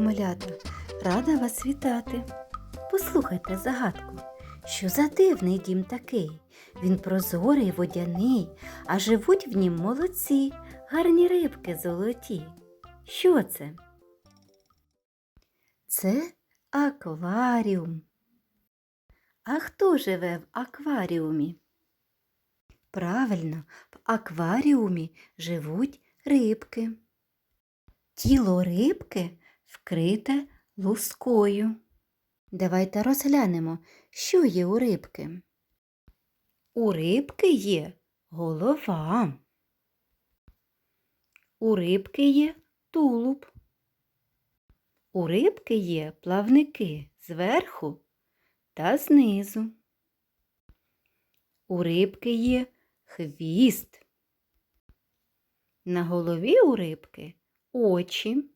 малята! Рада вас вітати. Послухайте загадку. Що за дивний дім такий? Він прозорий, водяний, а живуть в нім молодці, гарні рибки золоті. Що це? Це акваріум. А хто живе в акваріумі? Правильно, в акваріумі живуть рибки. Тіло рибки вкрите лускою. Давайте розглянемо, що є у рибки. У рибки є голова. У рибки є тулуб. У рибки є плавники зверху та знизу. У рибки є хвіст. На голові у рибки очі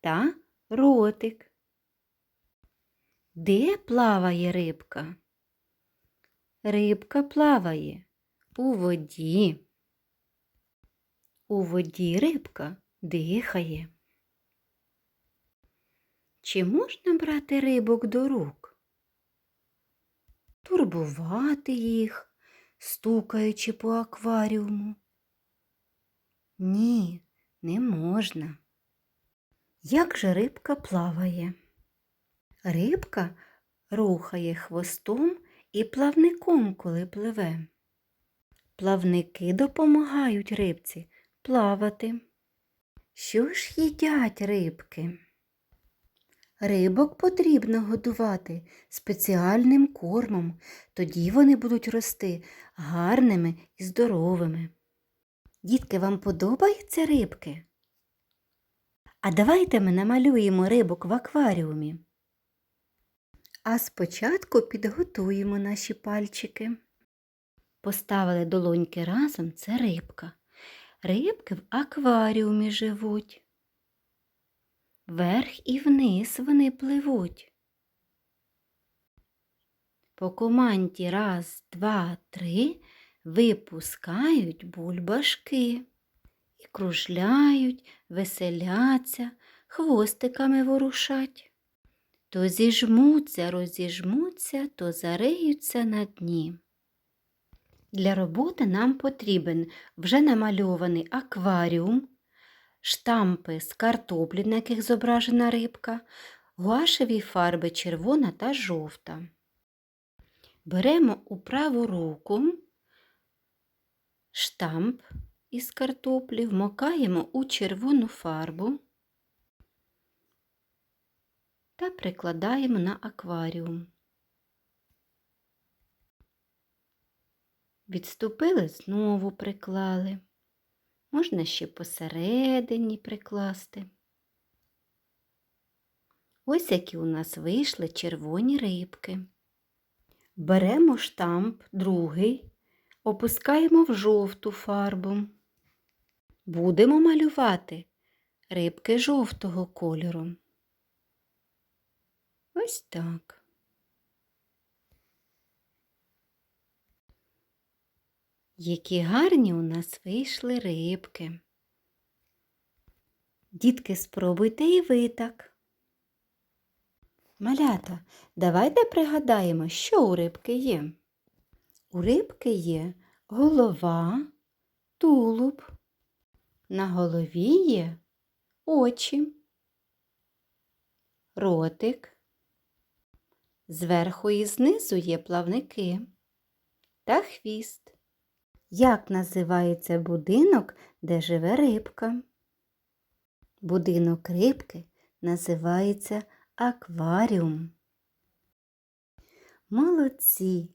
та ротик. Де плаває рибка? Рибка плаває у воді. У воді рибка дихає. Чи можна брати рибок до рук? Турбувати їх, стукаючи по акваріуму? Ні, не можна. Як же рибка плаває? Рибка рухає хвостом і плавником, коли пливе. Плавники допомагають рибці плавати. Що ж їдять рибки? Рибок потрібно годувати спеціальним кормом, тоді вони будуть рости гарними і здоровими. Дітки, вам подобаються рибки? А давайте ми намалюємо рибок в акваріумі. А спочатку підготуємо наші пальчики. Поставили долоньки разом це рибка. Рибки в акваріумі живуть. Вверх і вниз вони пливуть. По команді раз, два, три випускають бульбашки і кружляють, веселяться, хвостиками ворушать. То зіжмуться, розіжмуться, то зариються на дні. Для роботи нам потрібен вже намальований акваріум, штампи з картоплі, на яких зображена рибка, гуашеві фарби червона та жовта. Беремо у праву руку штамп із картоплі, вмокаємо у червону фарбу та прикладаємо на акваріум. Відступили, знову приклали. Можна ще посередині прикласти. Ось які у нас вийшли червоні рибки. Беремо штамп другий, опускаємо в жовту фарбу. Будемо малювати рибки жовтого кольору. Ось так. Які гарні у нас вийшли рибки. Дітки, спробуйте і ви так. Малята, давайте пригадаємо, що у рибки є. У рибки є голова, тулуб. На голові є очі, ротик. Зверху і знизу є плавники та хвіст. Як називається будинок, де живе рибка? Будинок рибки називається акваріум. Молодці!